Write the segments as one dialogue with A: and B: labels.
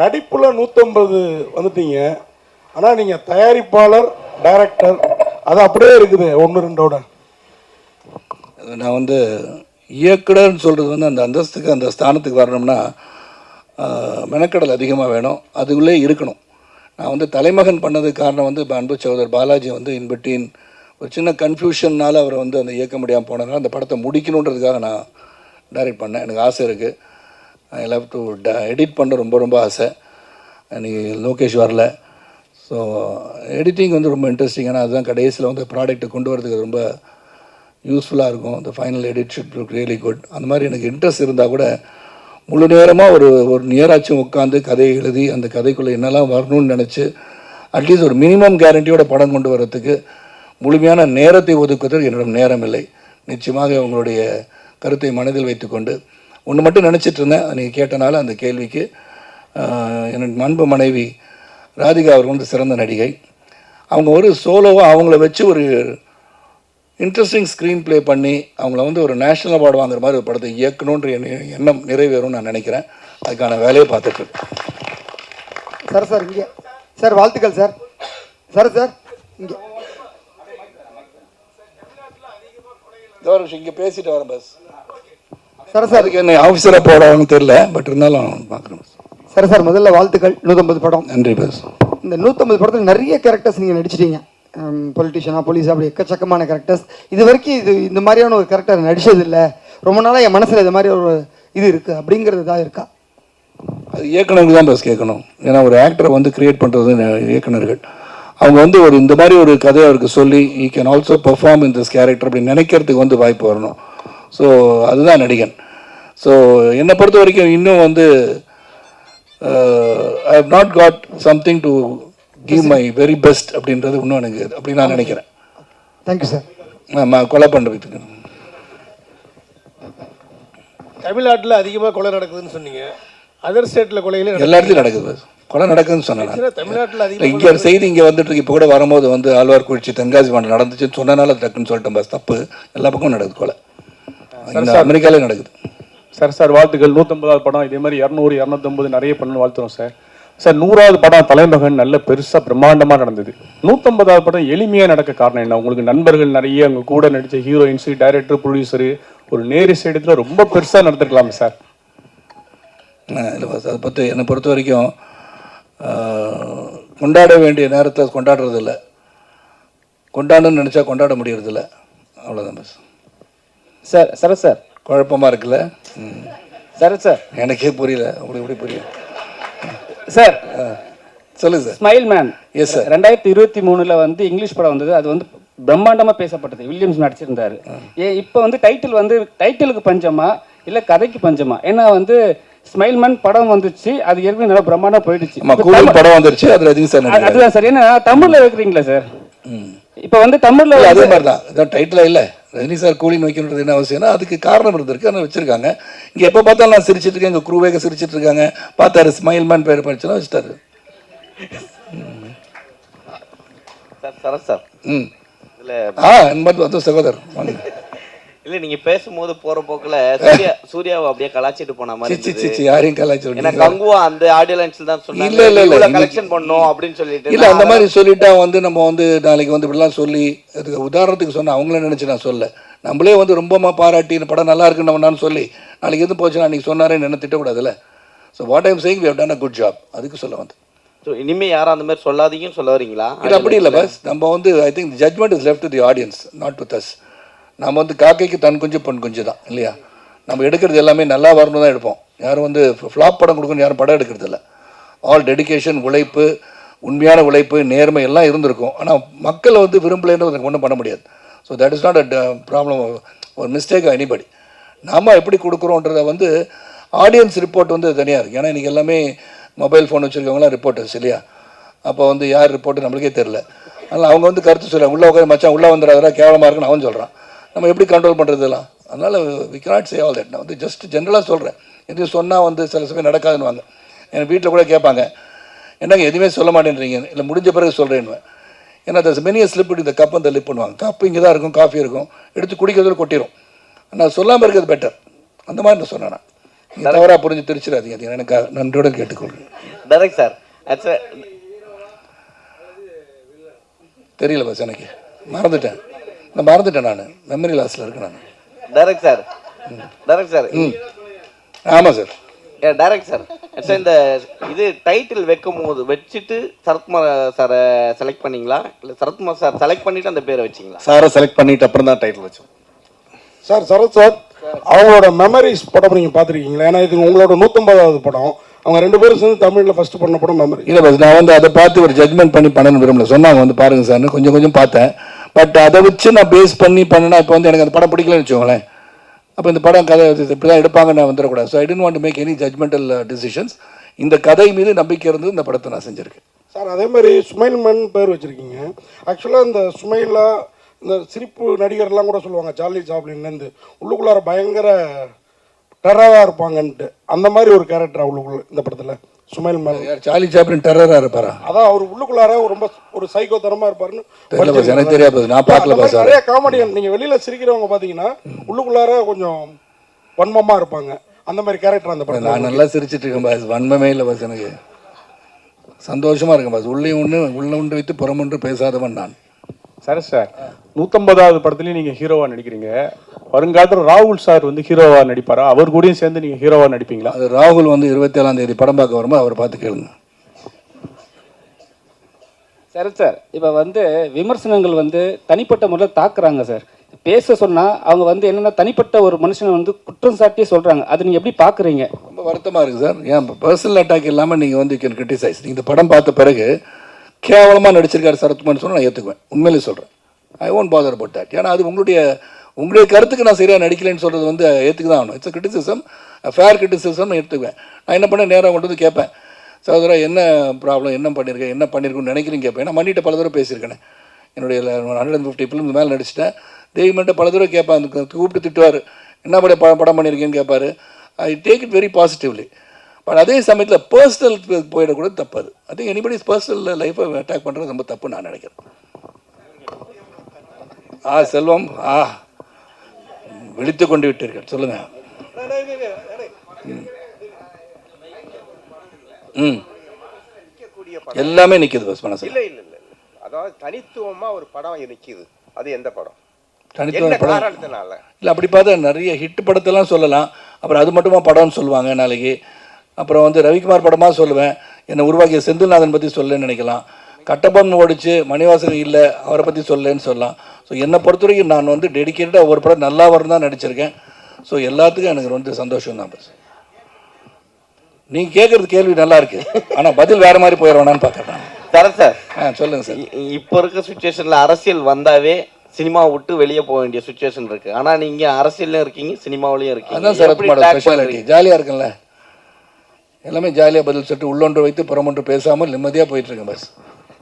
A: நடிப்பில் நூற்றம்பது வந்துட்டீங்க. ஆனால் நீங்கள் தயாரிப்பாளர் டைரக்டர் அது அப்படியே இருக்குது ஒன்று ரெண்டோட.
B: நான் வந்து இயக்குனர்னு சொல்கிறது வந்து அந்த அந்தஸ்துக்கு அந்த ஸ்தானத்துக்கு வரணும்னா மெனக்கடல் அதிகமாக வேணும். அதுக்குள்ளே இருக்கணும். நான் வந்து தலைமகன் பண்ணதுக்கு காரணம் வந்து இப்போ அன்பு சகோதரர் பாலாஜி வந்து இன்பிட்டீன் ஒரு சின்ன கன்ஃபியூஷன்னால் அவரை வந்து அந்த இயக்க முடியாமல் போனதுனால அந்த படத்தை முடிக்கணுன்றதுக்காக நான் டைரக்ட் பண்ணேன். எனக்கு ஆசை இருக்குது ஐ லவ் டு எடிட் பண்ண ரொம்ப ரொம்ப ஆசை. அன்றைக்கி லோகேஷ் வரல. ஸோ எடிட்டிங் வந்து ரொம்ப இன்ட்ரெஸ்டிங்கான அதுதான் கடைசியில் வந்து ப்ராடக்ட்டை கொண்டு வரதுக்கு ரொம்ப யூஸ்ஃபுல்லாக இருக்கும். இந்த final edit should look really good அந்த மாதிரி எனக்கு இன்ட்ரெஸ்ட் இருந்தால் கூட முழு நேரமாக ஒரு ஒரு நேராச்சும் உட்காந்து கதையை எழுதி அந்த கதைக்குள்ளே என்னெல்லாம் வரணும்னு நினச்சி அட்லீஸ்ட் ஒரு மினிமம் கேரண்டியோட படம் கொண்டு வரத்துக்கு முழுமையான நேரத்தை ஒதுக்குவதற்கு என்னிடம் நேரம் இல்லை நிச்சயமாக உங்களுடைய கருத்தை மனதில் வைத்துக்கொண்டு ஒன்று மட்டும் நினச்சிட்டு இருந்தேன். நீங்கள் கேட்டனால அந்த கேள்விக்கு ஆஹ், என்னோட அன்பு மனைவி ராதிகா அவர் வந்து சிறந்த நடிகை. அவங்க ஒரு சோலோவாக அவங்கள வச்சு ஒரு இன்ட்ரெஸ்டிங் ஸ்க்ரீன் ப்ளே பண்ணி அவங்கள வந்து ஒரு நேஷனல் அவார்டு வாங்குற மாதிரி ஒரு படத்தை இயக்கணுன்ற எண்ண- எண்ணம் நிறைவேறும்னு நான் நினைக்கிறேன். அதுக்கான வேலையை பார்த்துட்டு
C: சார் சார் இங்கே. சார் வாழ்த்துக்கள் சார். சார் சார் இங்கே.
B: இங்கே பேசிட்டு வரேன் பஸ்
C: சார் சார்.
B: அதுக்கு என்ன ஆஃபீஸராக போடாங்கன்னு தெரியல பட் இருந்தாலும் பார்க்குறேன்
C: சார் சார் முதல்ல வாழ்த்துக்கள். நூற்றம்பது படம்.
B: நன்றி பஸ்
C: இந்த நூற்றம்பது படத்தில் நிறைய கேரக்டர்ஸ் நீங்கள் நடிச்சிட்டீங்க. பொலிட்டிஷியனாக போலீஸ் அப்படி எக்கச்சக்கமான கேரக்டர்ஸ் இது வரைக்கும் இது இந்த மாதிரியான ஒரு கேரக்டர் நடிச்சது இல்லை ரொம்ப நாளாக என் மனசில் இது மாதிரி ஒரு இது இருக்குது அப்படிங்கிறது தான் இருக்கா?
B: அது இயக்குனருக்கு தான் பஸ் கேட்கணும். ஏன்னா ஒரு ஆக்டரை வந்து கிரியேட் பண்ணுறது இயக்குனர்கள். அவங்க வந்து ஒரு இந்த மாதிரி ஒரு கதையை அவருக்கு சொல்லி I can also perform in this character அப்படி நினைக்கிறதுக்கு வந்து வாய்ப்பு வரணும். ஸோ அதுதான் நடிகன். ஸோ என்னை பொறுத்த வரைக்கும் இன்னும் வந்து I have not got something to give my very best அப்படின்றது இன்னும் எனக்கு அப்படி நான் நினைக்கிறேன்.
C: தேங்க்யூ சார்
B: நான் கொலை பண்ணுறதுக்கு
D: தமிழ்நாட்டில் அதிகமாக கொலை நடக்குதுன்னு சொன்னீங்க. அதர் ஸ்டேட்டில் கொலைகளே
B: எல்லா இடத்துலையும் நடக்குது. கொலை நடக்குதுன்னு சொன்னேன் நான்.
D: தமிழ்நாட்டில்
B: இங்கே செய்தி இங்கே வந்துட்டு இருக்கு. இப்போ கூட வரும்போது வந்து ஆழ்வார்குறிச்சி தென்காசி மாவட்டம் நடந்துச்சுன்னு சொன்னனால டக்குன்னு சொல்லிட்டேன் பஸ். தப்பு. எல்லா பக்கமும் நடக்குது கொலை. இந்த அமெரிக்காலே நடக்குது.
E: சார் சார் வாழ்த்துக்கள். நூற்றம்பதாவது படம் இதே மாதிரி இரநூறு இரநூத்தம்பது நிறைய பண்ணு வாழ்த்துறோம் சார். சார் நூறாவது படம் தலைமகன் நல்ல பெருசாக பிரம்மாண்டமாக நடந்தது. நூற்றம்பதாவது படம் எளிமையாக நடக்க காரணம் என்ன? உங்களுக்கு நண்பர்கள் நிறைய உங்க கூட நடித்த ஹீரோயின்ஸு டைரக்டர் ப்ரொடியூசரு ஒரு நேரு இடத்துல ரொம்ப பெருசாக நடத்திருக்கலாமே சார்.
B: இல்லை அதை பற்றி என்னை பொறுத்த வரைக்கும் கொண்டாட வேண்டிய நேரத்தை கொண்டாடுறது இல்லை கொண்டாடணும்னு நினச்சா கொண்டாட முடியறதில்ல. அவ்வளோதான் பஸ்
F: சார் சரத் சார்
B: குழப்பமாக இருக்குல்ல.
F: சரத் சார்
B: எனக்கே புரியல. அப்படி எப்படி புரியும்
F: சார்
B: சொல்லுங்க sir
F: smile man
B: Yes, sir.
F: ரெண்டாயிரத்தி இருபத்தி மூணுல வந்து இங்கிலீஷ் படம் வந்தது. அது வந்து பிரம்மாண்டமா பேசப்பட்டது. வில்லியம்ஸ் நடிச்சிருந்தாரு. ஏ இப்போ வந்து டைட்டில் வந்து டைட்டிலுக்கு பஞ்சமா? இல்ல கதைக்கு பஞ்சமா? ஏன்னா வந்து ஸ்மைல் மேன் படம் வந்துச்சு. அது ஏற்கனவே நல்லா பிரம்மாண்டமா போயிடுச்சு.
B: படம் வந்துருச்சு. அது ரஜினி சார்
F: அதுதான் சார் ஏன்னா தமிழ்ல வைக்கிறீங்களா சார் இப்போ வந்து தமிழ்ல
B: அதே மாதிரி தான் டைட்டில் இல்லை. ரஜினி சார் கூலின்னு வைக்கணுன்றது என்ன அவசியம்னா அதுக்கு காரணம் இருந்திருக்கு ஆனால் வச்சிருக்காங்க. இங்கே எப்போ பார்த்தாலும் நான் சிரிச்சிட்டு இருக்கேன் எங்கள் குரூவேக சிரிச்சிட்டு இருக்காங்க. பார்த்தாரு ஸ்மைல் மேன் பேர் படிச்சுன்னா வச்சுட்டாரு.
G: Sir Sarath sir.
B: ம். ஆ மாதிரி வந்து சகோதரர். வாங்க.
G: இல்ல நீங்க பேசும்போது போற போக்குல சூர்யா சூர்யாவை அப்படியே கலாச்சிட்டு போன மாதிரி
B: சி, சி, சி,
G: இருந்தது.
B: சி, யாரையும் கலாய்ச்சி
G: ஏன்னா கங்குவா அந்த ஆடியோ லைன்ஸ்ல தான் சொன்னாங்க.
B: இல்ல, இல்ல, இல்ல.
G: கலெக்ஷன் பண்ணோம் அப்படின்னு சொல்லிட்டு.
B: இல்லை அந்த மாதிரி சொல்லிட்டா வந்து நம்ம வந்து நாளைக்கு வந்து இப்படிலாம் சொல்லி அதுக்கு உதாரணத்துக்கு சொன்ன அவங்கள நினச்சி நான் சொல்ல நம்மளே வந்து ரொம்பமா பாராட்டி இந்த படம் நல்லா இருக்குன்னு நம்ம சொல்லி நாளைக்கு எது போச்சுன்னா அன்றைக்கி சொன்னாரே என்ன திட்டக்கூடாதுல்ல. So what I'm saying we have done a good job அதுக்கு சொல்ல வந்து
G: So, இனிமே யாரும் அந்த மாதிரி சொல்லாதீங்கன்னு சொல்ல வரீங்களா?
B: இல்லை அப்படி இல்லை பஸ் நம்ம வந்து I think judgement is left the audience not with us நம்ம வந்து காக்கைக்கு தன் குஞ்சு பொன் குஞ்சு தான் இல்லையா? நம்ம எடுக்கிறது எல்லாமே நல்லா வரணும் தான் எடுப்போம். யாரும் வந்து ஃப்ளாப் படம் கொடுக்கணும் யாரும் படம் எடுக்கிறது இல்லை. ஆல் டெடிகேஷன் உழைப்பு உண்மையான உழைப்பு நேர்மை எல்லாம் இருந்திருக்கும். ஆனால் மக்களை வந்து விரும்பலைன்னு ஒன்றும் பண்ண முடியாது. So that is not a problem ஒரு மிஸ்டேக் எனிபடி நாம் எப்படி கொடுக்குறோன்றத வந்து ஆடியன்ஸ் ரிப்போர்ட் வந்து தனியாக இருக்குது ஏன்னா இன்றைக்கி எல்லாமே மொபைல் ஃபோன் வச்சுருக்கவங்களாம் ரிப்போர்ட்டர்ஸ் இல்லையா? அப்போ வந்து யார் ரிப்போர்ட்டு நம்மளுக்கே தெரில அதனால் அவங்க வந்து கருத்து சொல்கிறாங்க உள்ளே உட்காந்து மச்சான் உள்ளே வந்துடாதா கேவலமாக இருக்குன்னு அவன் சொல்கிறான் நம்ம எப்படி கண்ட்ரோல் பண்ணுறதுலாம் அதனால் we cannot say all that. நான் வந்து ஜஸ்ட் ஜென்ரலாக சொல்கிறேன் எது சொன்னால் வந்து சில சமயம் நடக்காதுன்னு வாங்க என் வீட்டில் கூட கேட்பாங்க. என்னங்க எதுவுமே சொல்ல மாட்டேன்றீங்க? இல்லை முடிஞ்ச பிறகு சொல்கிறேன்னு ஏன்னா தஸ் மெனிய ஸ்லிப் இந்த கப் அந்த லிப் பண்ணுவாங்க கப்பு இங்கே தான் இருக்கும் காஃபி இருக்கும். எடுத்து குடிக்கிறதுல கொட்டிடும் நான் சொல்லாமல் இருக்கிறது பெட்டர் அந்த மாதிரி நான் சொன்னேன் நான். நீங்க தவறா புரிஞ்சு திருச்சிடாதீங்க. அது எனக்கு நன்றியோட கேட்டுக்கொள்றேன்
G: டைரக்ட் சார்
B: தெரியல பஸ் எனக்கு. மறந்துட்டேன். நான் மறந்துட்டேன் நான். மெமரி லாஸில் இருக்கேன் நான்.
G: டைரக்ட் சார் டைரக்ட் சார்
B: ம். ஆமாம் சார்
G: டைரக்ட் சார் ஆக்சுவலா இந்த இது டைட்டில் வைக்கும் போது வச்சுட்டு சரத்குமார் சாரை செலக்ட் பண்ணீங்களா? இல்லை சரத்குமார் சார் செலக்ட் பண்ணிட்டு அந்த பேரை வச்சிங்களா?
H: சாரை செலக்ட் பண்ணிட்டு அப்புறம் தான் டைட்டில் வச்சோம்.
A: சார் சரத் சார் அவங்களோட மெமரிஸ் படம் நீங்கள் பார்த்துருக்கீங்களா? ஏன்னா இது உங்களோட நூற்றம்பதாவது படம். அவங்க ரெண்டு பேரும் சேர்ந்து தமிழில் ஃபர்ஸ்ட் பண்ண படம் மெமரி
B: இல்லை பஸ் நான் வந்து அதை பார்த்து ஒரு ஜட்மெண்ட் பண்ணி பண்ணணும் விரும்பல. சொன்னாங்க வந்து பாருங்க சார்னு கொஞ்சம் கொஞ்சம் பார்த்தேன். பட் அதை வச்சு நான் பேஸ் பண்ணி பண்ணினா இப்போ வந்து எனக்கு அந்த படம் பிடிக்கலன்னு வச்சுக்கோங்களேன். அப்போ இந்த படம் கதை இப்படி தான் எடுப்பாங்க நான் வந்துடக்கூடாது. So I don't want make any judgemental decisions இந்த கதை மீது நம்பிக்கை இருந்து இந்த படத்தை நான் செஞ்சுருக்கேன்.
A: சார் அதே மாதிரி சுமைல் மண் பேர் வச்சுருக்கீங்க. ஆக்சுவலாக இந்த சுமைலா இந்த சிரிப்பு நடிகர்லாம் கூட சொல்லுவாங்க சார்லி சாப்ளின்லேருந்து உள்ளுக்குள்ளார பயங்கர டெரராக இருப்பாங்கன்ட்டு. அந்த மாதிரி ஒரு கேரக்டர் உள்ளுக்குள்ள இந்த படத்தில். சுமைல்
B: யார் சார்லி சாப்ளின் டெரராக இருப்பாரா?
A: அதான் அவர் உள்ளுக்குள்ளார ரொம்ப ஒரு சைக்கோ தரமா இருப்பாருன்னு
B: தெரியல பாஸ் எனக்கு தெரியாது நான் பார்க்கல பாஸ்
A: நிறைய காமெடியன் நீங்க வெளியில சிரிக்கிறவங்க பாத்தீங்கன்னா உள்ளுக்குள்ளார கொஞ்சம் வன்மமா இருப்பாங்க. அந்த மாதிரி கேரக்டர் அந்த படத்துல
B: நான் நல்லா சிரிச்சிட்டு இருக்கேன் பாஸ் வன்மமே இல்லை பாஸ் எனக்கு. சந்தோஷமா இருக்கேன் பாஸ் உள்ளே ஒன்று உள்ள ஒன்று வைத்து புறம் ஒன்று பேசாதவன் நான்.
E: Sir sir. நூற்றம்பதாவது படத்துலையும் நீங்கள் ஹீரோவா நடிக்கிறீங்க. வருங்காலத்தில் ராகுல் சார் வந்து ஹீரோவா நடிப்பாரா? அவர் கூடயும் சேர்ந்து நீங்கள் ஹீரோவா நடிப்பீங்களா?
B: அது ராகுல் வந்து இருபத்தி ஏழாம் தேதி படம் பார்க்க வரும்போது அவரை பார்த்து கேளுங்க.
F: சரி சார். இப்போ வந்து விமர்சனங்கள் வந்து தனிப்பட்ட முறையில் தாக்குறாங்க சார். பேச சொன்னால் அவங்க வந்து என்னென்ன தனிப்பட்ட ஒரு மனுஷனை வந்து குற்றம் சாட்டியே சொல்கிறாங்க அது நீங்கள் எப்படி பார்க்குறீங்க
B: ரொம்ப வருத்தமாக இருக்குது சார். ஏன் பர்சனல் அட்டாக் இல்லாமல் நீங்கள் வந்து கேன் கிரிட்டிசைஸ் நீங்கள் இந்த படம் பார்த்த பிறகு கேவலமாக நடிச்சிருக்காரு சரத்குமார்னு சொன்னால் நான் ஏற்றுக்குவேன் உண்மையிலே சொல்கிறேன் I won't bother about that ஏன்னா அது உங்களுடைய உங்களுடைய கருத்துக்கு நான் சரியாக நடிக்கலைன்னு சொல்கிறது வந்து ஏற்றுக்கு தான் ஆகணும். இட்ஸ் கிரிட்டிசிசம் ஃபேர் கிரிட்டிசிசம் எடுத்துக்குவேன் நான் என்ன பண்ணேன்? நேராக கொண்டு வந்து கேட்பேன். சகோதரா என்ன ப்ராப்ளம் என்ன பண்ணியிருக்கேன் என்ன பண்ணியிருக்குன்னு நினைக்கிறேன்னு கேட்பேன். ஏன்னா மன்னிட்ட பல தடவை பேசியிருக்கேன். என்னுடைய ஹண்ட்ரட் அண்ட் ஃபிஃப்டி ஃபிலிம்ஸ் மேலே நடிச்சிட்டேன். தெய்வம்கிட்ட பல தடவை கேட்பேன். அந்த கூப்பிட்டு திட்டுவார். என்ன படம் ப- படம் பண்ணியிருக்கேன்னு கேட்பார். I take it very positively but அதே சமயத்தில் பர்சனல் போயிடக்கூட தப்பு அது அது எனிபடிஸ் பர்சனல் லைஃப்பை அட்டாக் பண்ணுறது ரொம்ப தப்பு நான் நினைக்கிறேன். ஆ செல்வம் ஆ. விழித்து கொண்டு விட்டீர்கள். சொல்லுங்க. ம். எல்லாமே நிற்கிது பஸ் மனசில்.
I: இல்ல இல்ல. அதாவது தனித்துவமா ஒரு படம் நிக்குது. அது எந்த படம்?
B: தனித்துவ
I: என்ன
B: படம்? இல்லை அப்படி பார்த்தா நிறைய ஹிட் படத்தெல்லாம் சொல்லலாம். அப்புறம் அது மட்டுமா படம்னு சொல்லுவாங்க நாளைக்கு. அப்புறம் வந்து ரவிக்குமார் படமாக சொல்லுவேன். என்னை உருவாக்கிய செந்தில்நாதன் பற்றி சொல்லன்னு நினைக்கலாம். கட்டபொம்மன் ஓடிச்சு மணிவாசன் இல்லை அவரை பற்றி சொல்லன்னு சொல்லலாம். ஸோ என்னை பொறுத்த வரைக்கும் நான் வந்து டெடிக்கேட்டடாக ஒவ்வொரு படம் நல்லா வரும் தான் நடிச்சிருக்கேன். ஸோ எல்லாத்துக்கும் எனக்கு வந்து சந்தோஷம் தான் பஸ் நீங்கள் கேட்குறது கேள்வி நல்லா இருக்கு. ஆனால் பதில் வேறு மாதிரி போயிடுவானான்னு பார்க்குறேன்
G: சரத் சார்.
B: ஆ சொல்லுங்கள் சார்.
G: இப்போ இருக்க சுச்சுவேஷன்ல அரசியல் வந்தாவே சினிமா விட்டு வெளியே போக வேண்டிய சுச்சுவேஷன் இருக்கு. ஆனா நீங்க அரசியல்லையும் இருக்கீங்க சினிமாவிலையும் இருக்கீங்க.
B: அதான்? ஜாலியாக இருக்குல்ல எல்லாமே ஜாலியாக பதில் சொல்லிட்டு உள்ளொன்று வைத்து புறமொன்று பேசாமல் நிம்மதியாக போயிட்டு இருக்கேன் பஸ்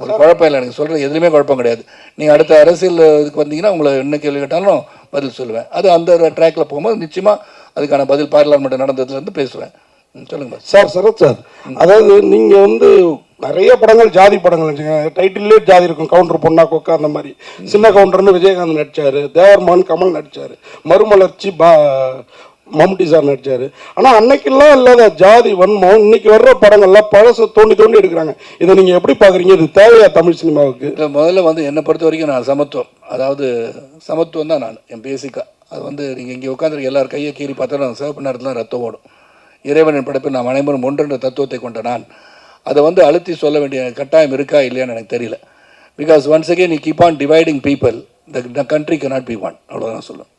B: ஒரு குழப்பம் இல்லை எனக்கு சொல்கிறது எதுவுமே குழப்பம் கிடையாது. நீங்கள் அடுத்த அரசியல் இதுக்கு வந்தீங்கன்னா உங்களை என்ன கேள்வி கேட்டாலும் பதில் சொல்லுவேன். அது அந்த ட்ராக்ல போகும்போது நிச்சயமாக அதுக்கான பதில் பார்லிமெண்ட் நடந்ததுலேருந்து பேசுவேன். ம், சொல்லுங்க பஸ்
A: சார் சரத் சார் அதாவது நீங்க வந்து நிறைய படங்கள் ஜாதி படங்கள் டைட்டிலே ஜாதி இருக்கும். கவுண்டர் பொண்ணா கொக்கா அந்த மாதிரி. சின்ன கவுண்டர்னு விஜயகாந்த் நடிச்சாரு தேவர்மான் கமல் நடிச்சாரு. மறுமலர்ச்சி பா மம்முட்டி சார் நடிச்சாரு. ஆனா அன்னைக்கெல்லாம் இல்லாத ஜாதி வன்மம் இன்னைக்கு வர்ற படங்கள்லாம் பழச தோண்டி தோண்டி எடுக்கிறாங்க. இதை நீங்க எப்படி பாக்குறீங்க? இது தேவையா தமிழ் சினிமாவுக்கு?
B: இல்லை முதல்ல வந்து என்னை பொறுத்த வரைக்கும் நான் சமத்துவம். அதாவது சமத்துவம் தான் நான் என் பேசிக்காக அது வந்து நீங்கள் இங்கே உட்காந்துருக்க எல்லார் கையை கீறி பார்த்தாலும் சிவப்பு நேரத்தில் ரத்தம் ஓடும். இறைவனின் படைப்பில் நாம் அனைவரும் ஒன்றென்ற தத்துவத்தை கொண்ட நான். அதை வந்து அழுத்தி சொல்ல வேண்டிய கட்டாயம் இருக்கா இல்லையான்னு எனக்கு தெரியல. பிகாஸ் ஒன்ஸ் அகேன் நீ keep on dividing people the country cannot be one அவ்வளோதான் நான் சொல்லுவேன்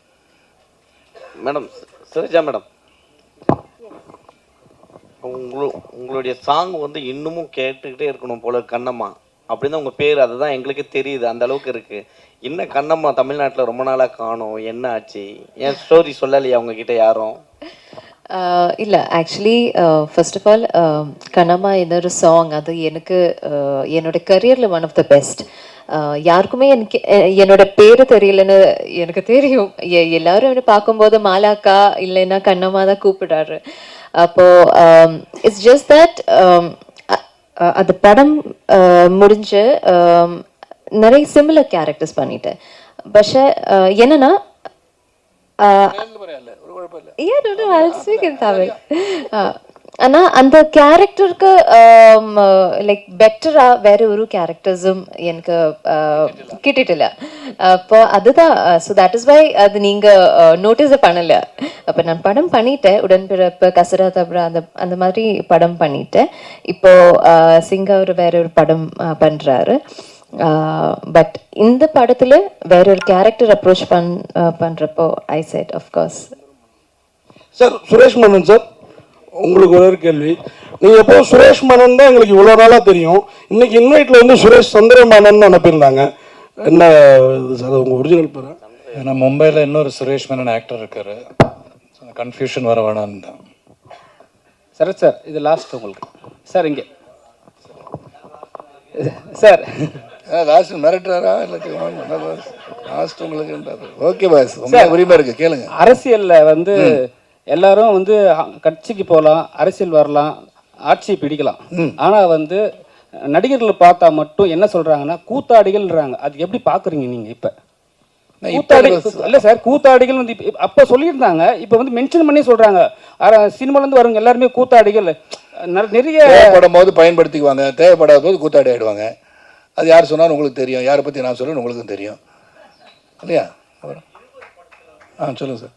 G: மேடம் சரிஜா மேடம். உங்களு உங்களுடைய சாங் வந்து இன்னமும் கேட்டுக்கிட்டே இருக்கணும் போல கண்ணம்மா. அப்படின்னு உங்க பேர் அதுதான் எங்களுக்கு தெரியுது அந்த அளவுக்கு இருக்கு. என்ன கண்ணம்மா தமிழ்நாட்டுல ரொம்ப நாளா காணும் என்ன ஆச்சு? என் ஸ்டோரி சொல்லலையா உங்ககிட்ட யாரும்?
J: ஆஹ் இல்ல actually first of all Kannamma இன்னொரு சாங் அது எனக்கு என்னோட கரியரில் ஒன் ஆஃப் த பெஸ்ட் யாருக்குமே எனக்கு என்னோட பேரு தெரியலன்னு எனக்கு தெரியும். எல்லாரும் என்ன பார்க்கும்போது மாலாக்கா இல்லைன்னா கண்ணம்மா தான் கூப்பிடுறாரு. அப்போ இட்ஸ் ஜஸ்ட் தட் அந்த படம் முடிஞ்சு நிறைய சிமிலர் கேரக்டர்ஸ் பண்ணிட்டேன். பட் என்னன்னா Uh,
B: ஒரு குழப்பம் இல்லை.
J: Yeah, ஆனா அந்த கேரக்டருக்கு லைக் பெட்டரா வேற ஒரு கேரக்டர்ஸும் எனக்கு uh, கிட்டிட்டிല്ല அப்போ அதுதான். ஸோ தட் இஸ் வை அது நீங்க uh, நோட்டீஸ் பண்ணல. அப்போ நான் படம் பண்ணிட்டேன். உடன்பிறப்பு கசரா தபரா அந்த அந்த மாதிரி படம் பண்ணிட்டேன். இப்போ uh, சிங்க ஒரு வேற ஒரு படம் uh, பண்றாரு. Uh, பட் இந்த படத்துல வேற ஒரு கேரக்டர் அப்ரோச் பண் uh, பண்றப்போ I said of course
A: sir Suresh Mannan sir உங்களுக்கு ஒரே கேள்வி. நீங்கள் எப்போ சுரேஷ் மன்னன் தான் எங்களுக்கு இவ்வளோ நாளாக தெரியும். இன்னைக்கு இன்வைட்டில் வந்து சுரேஷ் சந்திரமேனன் அனுப்பியிருந்தாங்க. என்ன இது சார் உங்கள் ஒரிஜினல் பேர்?
K: ஏன்னா மும்பையில் இன்னொரு சுரேஷ் மேனன் ஆக்டர் இருக்காரு. கன்ஃபியூஷன் வர வேணாம்னு தான்.
F: சரத் சார் இது லாஸ்ட் உங்களுக்கு. சார் இங்கே. சார்.
B: லாஸ்ட் மிரட்டுறாரா? இல்லாட்டி லாஸ்ட் உங்களுக்கு ஓகே பாஸ். உரிமை இருக்கு. கேளுங்க.
F: அரசியல்ல வந்து எல்லாரும் வந்து கட்சிக்கு போகலாம் அரசியல் வரலாம் ஆட்சியை பிடிக்கலாம். ஆனா வந்து நடிகர்கள் பார்த்தா மட்டும் என்ன சொல்றாங்கன்னா கூத்தாடிகள்ன்றாங்க. அது எப்படி பாக்குறீங்க நீங்க இப்ப?
B: இல்ல
F: சார். கூத்தாடிகள் வந்து அப்ப சொல்லியிருந்தாங்க இப்ப வந்து மென்ஷன் பண்ணி சொல்றாங்க. அர- சினிமால இருந்து வரவங்க எல்லாருமே கூத்தாடிகள். நிறைய
B: தேவைப்படும் போது பயன்படுத்திக்குவாங்க தேவைப்படாத போது கூத்தாடி ஆயிடுவாங்க. அது யார் சொன்னாலும் உங்களுக்கு தெரியும். யாரை பற்றி நான் சொல்கிறேன் உங்களுக்கும் தெரியும். இல்லையா? ஆ சொல்லுங்கள் சார்.